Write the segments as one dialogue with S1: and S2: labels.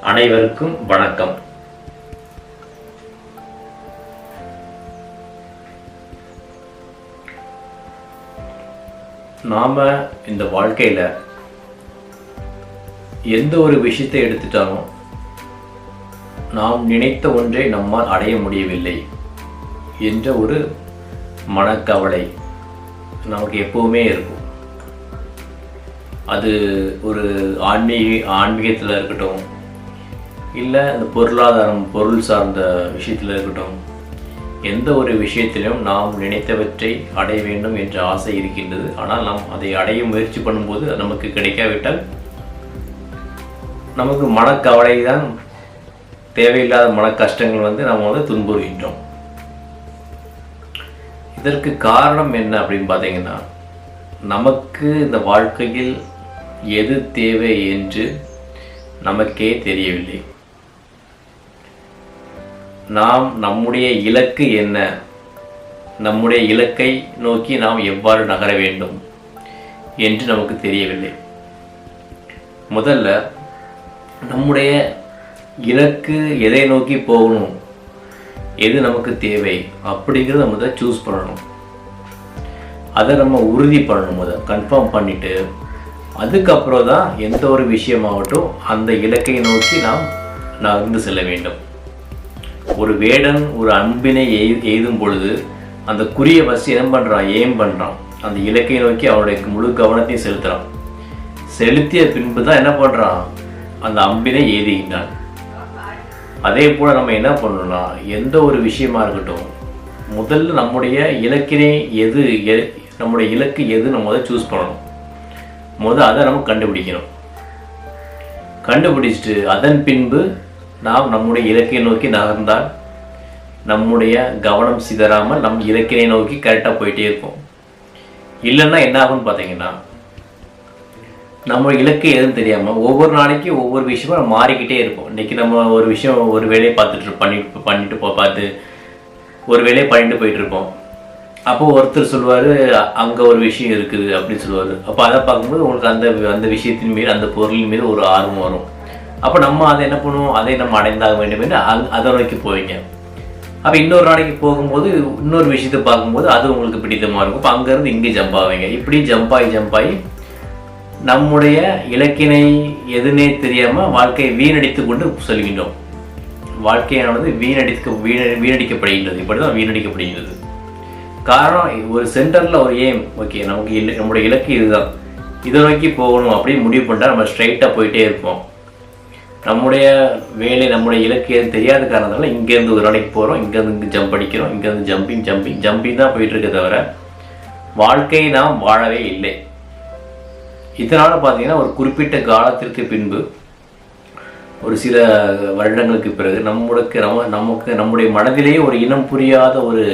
S1: அனைவருக்கும் வணக்கம். நாம இந்த வாழ்க்கையில எந்த ஒரு விஷயத்தை எடுத்துட்டாலும் நாம் நினைத்த ஒன்றை நம்மால் அடைய முடியவில்லை என்ற ஒரு மனக்கவலை நமக்கு எப்பவுமே இருக்கும். அது ஒரு ஆன்மீக ஆன்மீகத்தில் இருக்கட்டும் இல்லை இந்த பொருளாதாரம் பொருள் சார்ந்த விஷயத்தில் இருக்கட்டும் எந்த ஒரு விஷயத்திலும் நாம் நினைத்தவற்றை அடைய வேண்டும் என்ற ஆசை இருக்கின்றது. ஆனால் நாம் அதை அடைய முயற்சி பண்ணும்போது நமக்கு கிடைக்காவிட்டால் நமக்கு மனக்கவலை தான் தேவையில்லாத மன கஷ்டங்கள் வந்து நாம் வந்து துன்புறுகின்றோம். இதற்கு காரணம் என்ன அப்படின்னு பார்த்தீங்கன்னா நமக்கு இந்த வாழ்க்கையில் எது தேவை என்று நமக்கே தெரியவில்லை. நாம் நம்முடைய இலக்கு என்ன? நம்முடைய இலக்கை நோக்கி நாம் எவ்வாறு நகர வேண்டும் என்று நமக்கு தெரியவில்லை. முதல்ல நம்முடைய இலக்கு எதை நோக்கி போகணும்? எது நமக்கு தேவை? அப்படிங்கிறத முதல்ல சூஸ் பண்ணணும். அதை நம்ம உறுதி பண்ணணும் முதல் கன்ஃபார்ம் பண்ணிட்டு அதுக்கப்புறம் தான் எந்த ஒரு விஷயமாகட்டும் அந்த இலக்கை நோக்கி நாம் நகர்ந்து செல்ல வேண்டும். ஒரு வேடன் ஒரு அன்பினை எய்தும் பொழுது அந்த குறிய ஃபஸ்ட் என்ன பண்ணுறான் ஏம் பண்ணுறான் அந்த இலக்கை நோக்கி அவனுடைய முழு கவனத்தையும் செலுத்துகிறான் செலுத்திய பின்பு தான் என்ன பண்ணுறான் அந்த அம்பினை எய்துகின்றான். அதே போல் நம்ம என்ன பண்ணணும்னா எந்த ஒரு விஷயமா இருக்கட்டும் முதல்ல நம்முடைய இலக்கினை எது எ- நம்முடைய இலக்கு எது நம்ம முதல்ல சூஸ் பண்ணணும். முதல் அதை நம்ம கண்டுபிடிக்கணும். கண்டுபிடிச்சிட்டு அதன் பின்பு நாம் நம்முடைய இலக்கை நோக்கி நகர்ந்தால் நம்முடைய கவனம் சிதறாமல் நம் இலக்கினை நோக்கி கரெக்டாக போயிட்டே இருக்கும் இல்லைன்னா என்ன ஆகும்னு பார்த்தீங்கன்னா நம்ம இலக்கு எதுவும் தெரியாமல் ஒவ்வொரு நாளைக்கு ஒவ்வொரு விஷயமும் நம்ம மாறிக்கிட்டே இருப்போம். இன்னைக்கு நம்ம ஒரு விஷயம் ஒரு வேலையை பார்த்துட்டு பண்ணிட்டு பண்ணிட்டு போ பார்த்து ஒரு வேலையை பண்ணிட்டு போயிட்டு இருப்போம். அப்போ ஒருத்தர் சொல்லுவார் அங்கே ஒரு விஷயம் இருக்குது அப்படின்னு சொல்லுவார். அப்போ அதை பார்க்கும்போது உங்களுக்கு அந்த அந்த விஷயத்தின் மீது அந்த பொருளின் மீது ஒரு ஆர்வம் வரும். அப்போ நம்ம அதை என்ன பண்ணுவோம்? அதை நம்ம அடைந்தாக வேண்டும் என்று அதை நோக்கி போவீங்க. அப்போ இன்னொரு நாளைக்கு போகும்போது இன்னொரு விஷயத்தை பார்க்கும்போது அது உங்களுக்கு பிடித்தமாக இருக்கும். இப்போ அங்கேருந்து இங்கே ஜம்ப் ஆவீங்க. இப்படி ஜம்ப் ஆகி ஜம்ப் ஆகி நம்முடைய இலக்கினை எதுனே தெரியாமல் வாழ்க்கையை வீணடித்து கொண்டு செல்கின்றோம். வாழ்க்கையானது வீணடிக்க வீண வீணடிக்கப்படுகின்றது. இப்படி தான் வீணடிக்கப்படுகின்றது. காரணம் ஒரு சென்டரில் ஒரு ஏம் ஓகே நமக்கு இல்லை நம்முடைய இலக்கு இதுதான். இதை நோக்கி போகணும் அப்படின்னு முடிவு பண்ணிட்டா நம்ம ஸ்ட்ரைட்டாக போயிட்டே இருப்போம். நம்முடைய வேலை நம்முடைய இலக்கு எதுவும் தெரியாத காரணத்தினால இங்கேருந்து ஒரு நாளைக்கு போகிறோம் இங்கேருந்து இங்கே ஜம்ப் அடிக்கிறோம் இங்கேருந்து ஜம்பிங் ஜம்பிங் ஜம்பிங் தான் போயிட்டுருக்க தவிர வாழ்க்கையை நாம் வாழவே இல்லை. இதனால் பார்த்தீங்கன்னா ஒரு குறிப்பிட்ட காலத்திற்கு பின்பு ஒரு சில வருடங்களுக்கு பிறகு நம்மளுக்கு நம்ம நமக்கு நம்முடைய மனதிலேயே ஒரு இனம் புரியாத ஒரு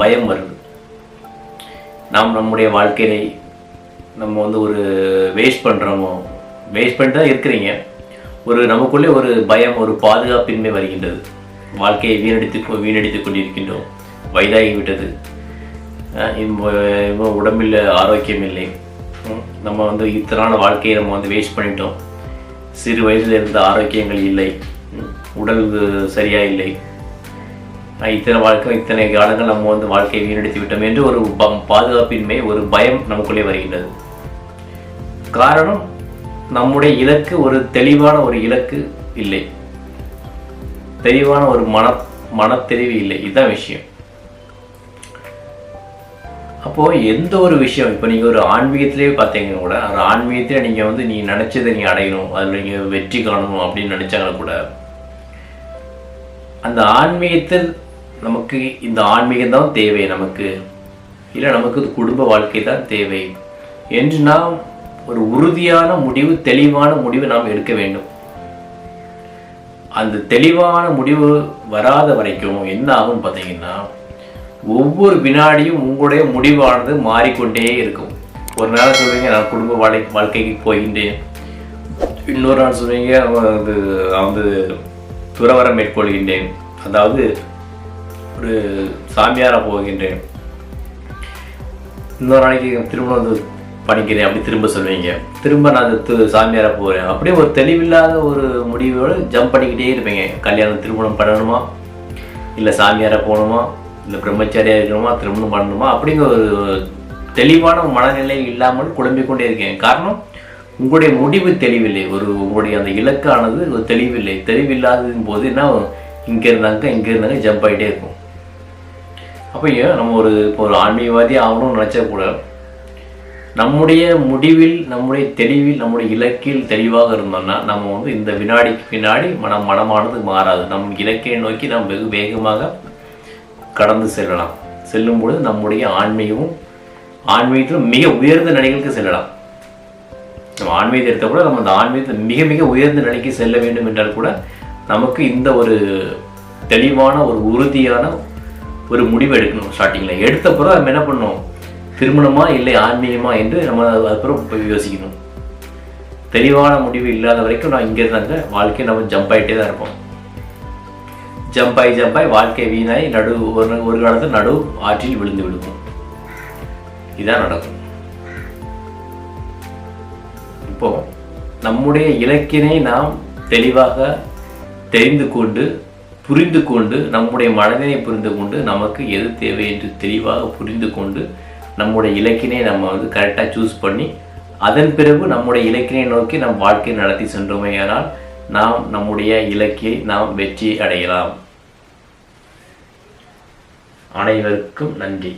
S1: பயம் வருது. நாம் நம்முடைய வாழ்க்கையை நம்ம வந்து ஒரு வேஸ்ட் பண்ணுறோமோ வேஸ்ட் பண்ணிட்டு தான் இருக்கிறீங்க. ஒரு நமக்குள்ளே ஒரு பயம் ஒரு பாதுகாப்பின்மை வருகின்றது. வாழ்க்கையை வீணடித்து வீணடித்துக் கொண்டிருக்கின்றோம். வயதாகிவிட்டது. இப்போ உடம்பில் ஆரோக்கியம் இல்லை. நம்ம வந்து இத்தனான வாழ்க்கையை நம்ம வந்து வேஸ்ட் பண்ணிட்டோம். சிறு வயதில் இருந்த ஆரோக்கியங்கள் இல்லை. உடல் சரியா இல்லை. இத்தனை வாழ்க்கை இத்தனை காலங்கள் நம்ம வந்து வாழ்க்கையை வீணடித்து விட்டோம் என்று ஒரு பாதுகாப்பின்மை ஒரு பயம் நமக்குள்ளே வருகின்றது. காரணம் நம்முடைய இலக்கு ஒரு தெளிவான ஒரு இலக்கு இல்லை. தெளிவான ஒரு மன மனத்தெளிவு இல்லை. இதுதான் விஷயம். அப்போ எந்த ஒரு விஷயம் இப்போ நீங்க ஒரு ஆன்மீகத்திலே பார்த்தீங்க கூட அந்த ஆன்மீகத்திலே நீங்க வந்து நீ நினைச்சதை நீ அடையணும் அதில் நீங்க வெற்றி காணணும் அப்படின்னு நினைச்சாங்க கூட அந்த ஆன்மீகத்தில் நமக்கு இந்த ஆன்மீகம் தான் தேவை நமக்கு. இல்லை நமக்கு குடும்ப வாழ்க்கை தான் தேவை. என்று நாம் ஒரு உறுதியான முடிவு தெளிவான முடிவு நாம் எடுக்க வேண்டும். அந்த தெளிவான முடிவு வராத வரைக்கும் என்ன ஆகும்னு பார்த்தீங்கன்னா ஒவ்வொரு வினாடியும் உங்களுடைய முடிவானது மாறிக்கொண்டே இருக்கும். ஒரு நாள் சொல்வீங்க நான் குடும்ப வாழ்க்கை வாழ்க்கைக்கு போகின்றேன். இன்னொரு நாள் சொல்வீங்க அது வந்து துறவரம் மேற்கொள்கின்றேன். அதாவது ஒரு சாமியாரா போகின்றேன். இன்னொரு நாளைக்கு திருமணம் வந்து படிக்கிறேன் அப்படி திரும்ப சொல்லுவீங்க. திரும்ப நான் அந்த து- போகிறேன் அப்படியே ஒரு தெளிவில்லாத ஒரு முடிவோடு ஜம்ப் பண்ணிக்கிட்டே இருப்பீங்க. கல்யாணம் திருமணம் பண்ணணுமா? இல்லை சாமியாரா போகணுமா? இல்லை பிரம்மச்சாரியாக இருக்கணுமா? திருமணம் பண்ணணுமா? அப்படிங்கிற ஒரு தெளிவான மனநிலை இல்லாமல் குழம்பிக் கொண்டே இருக்கேன். காரணம் உங்களுடைய முடிவு தெளிவில்லை. ஒரு உங்களுடைய அந்த இலக்கானது ஒரு தெளிவில்லை. தெளிவில்லாததின் போது என்ன இங்கே இருந்தாங்க இங்கே இருந்தாங்க ஜம்ப் ஆகிட்டே இருக்கும். அப்போ நம்ம ஒரு இப்போ ஒரு ஆன்மீகவாதி ஆகணும்னு நினச்சா கூட நம்முடைய முடிவில் நம்முடைய தெளிவில் நம்முடைய இலக்கில் தெளிவாக இருந்தோம்னா நம்ம வந்து இந்த வினாடிக்கு பின்னாடி மனம் மனமானது மாறாது. நம் இலக்கை நோக்கி நாம் வெகு வேகமாக கடந்து செல்லலாம். செல்லும் பொழுது நம்முடைய ஆன்மீகமும் ஆன்மீகத்தில் மிக உயர்ந்த நிலைகளுக்கு செல்லலாம். நம்ம ஆன்மீகத்தை எடுத்த கூட நம்ம அந்த ஆன்மீகத்தை மிக மிக உயர்ந்த நிலைக்கு செல்ல வேண்டும் என்றால் கூட நமக்கு இந்த ஒரு தெளிவான ஒரு உறுதியான ஒரு முடிவு எடுக்கணும் ஸ்டார்டிங்கில் எடுத்த பிறகு நம்ம என்ன பண்ணணும் திருமணமா இல்லை ஆன்மீகமா என்று நம்ம அதுக்கப்புறம் போய் யோசிக்கணும். தெளிவான முடிவு இல்லாத வரைக்கும் நான் இங்கே இருந்தாங்க வாழ்க்கையை நம்ம ஜம்ப் ஆகிட்டே தான் இருப்போம். ஜம்ப் ஆகி ஜம்ப் ஆகி வாழ்க்கை வீணாய் நடு ஒரு ஒரு காலத்தில் நடு ஆற்றில் விழுந்து விடுவோம் இதான் நடக்கும். இப்போ நம்முடைய இலக்கினை நாம் தெளிவாக தெரிந்து கொண்டு புரிந்து கொண்டு நம்முடைய மனதினை புரிந்து கொண்டு நமக்கு எது தேவை என்று தெளிவாக புரிந்து கொண்டு நம்முடைய இலக்கினை நம்ம வந்து கரெக்டாக சூஸ் பண்ணி அதன் பிறகு நம்முடைய இலக்கினை நோக்கி நம் வாழ்க்கை நடத்தி சென்றோமேயானால் நாம் நம்முடைய இலக்கியை நாம் வெற்றி அடையலாம். அனைவருக்கும் நன்றி.